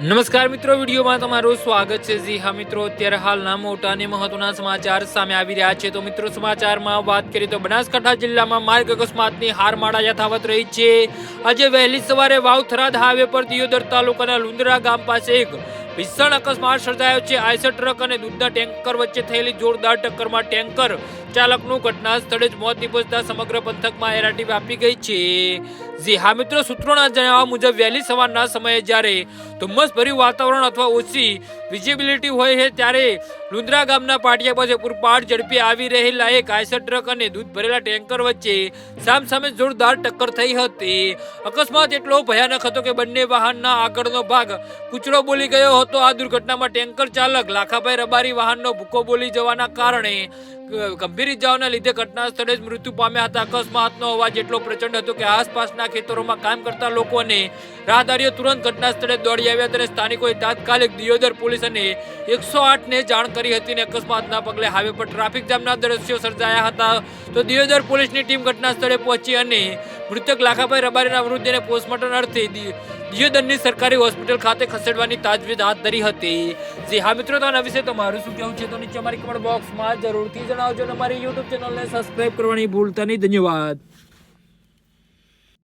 નમસ્કાર મિત્રો, વિડીયોમાં તમારું સ્વાગત છે. જી હા મિત્રો, અત્યારે હાલના મોટા અને મહત્વના સમાચાર સામે આવી રહ્યા છે. તો મિત્રો, સમાચારમાં વાત કરીએ તો બનાસકાંઠા જિલ્લામાં માર્ગ અકસ્માતની હારમાળા યથાવત રહી છે. આજે વહેલી સવારે વાવ થરાદ હાઈવે પર દિયોદર તાલુકાના લુંદરા ગામ પાસે એક ભીષણ અકસ્માત સર્જાયો છે. આઈસર ટ્રક અને દૂધના ટેન્કર વચ્ચે થયેલી જોરદાર ટક્કરમાં ટેન્કર ચાલકનું ઘટના સ્થળે જ મોત નિપજતા સમગ્ર પંથકમાં એરાટી વ્યાપી ગઈ છે. જી હા મિત્રો, સૂત્રોના જણાવ્યા મુજબ વહેલી સવારના સમયે જ્યારે ધુમ્મસભર્યું વાતાવરણ અથવા ઓછી વિઝિબિલિટી હોય છે, ત્યારે લુંદ્રા ગામના પાટિયા પાસે પૂરપાટ ઝડપી આવી રહેલા એક આઈસર ટ્રક અને દૂધ ભરેલા ટેન્કર વચ્ચે સામસામે જોરદાર ટક્કર થઈ હતી. અકસ્માત એટલો ભયાનક હતો કે બંને વાહનના આગળનો ભાગ કૂચડો બોલી ગયો હતો. આ દુર્ઘટનામાં ટેન્કર ચાલક લાખાભાઈ રબારી વાહનનો ભૂકો બોલી જવાના કારણે ગંભીર ઇજાઓના લીધે ઘટના સ્થળે જ મૃત્યુ પામ્યા હતા. અકસ્માતનો અવાજ એટલો પ્રચંડ હતો કે આસપાસના ખેતરોમાં કામ કરતા લોકોને રાહદારીઓ તુરંત ઘટના સ્થળે દોડી આવ્યા ત્યારે સ્થાનિકોએ તાત્કાલિક દિયોદર પોલીસ અને એકસો ને જાણ કરી હતી અને અકસ્માતના પગલે હાઈવે પર ટ્રાફિક જામના દ્રશ્યો સર્જાયા હતા. તો દિયોદર પોલીસની ટીમ ઘટના સ્થળે પહોંચી અને મૃતક લાખાભાઈ રબારીના મૃતદેહને પોસ્ટમોર્ટમ અર્થે દિયોદરની સરકારી હોસ્પિટલ ખાતે ખસેડવાની તાજવીજ હાથ ધરી હતી. જે હા મિત્રો, તો આના વિશે તમારું શું કહેવું છે? તો નીચે અમારી કમેન્ટ બોક્સમાં જરૂરથી જણાવજો અને અમારી યુટ્યુબ ચેનલને સબસ્ક્રાઇબ કરવાની ભૂલતા નહીં. ધન્યવાદ.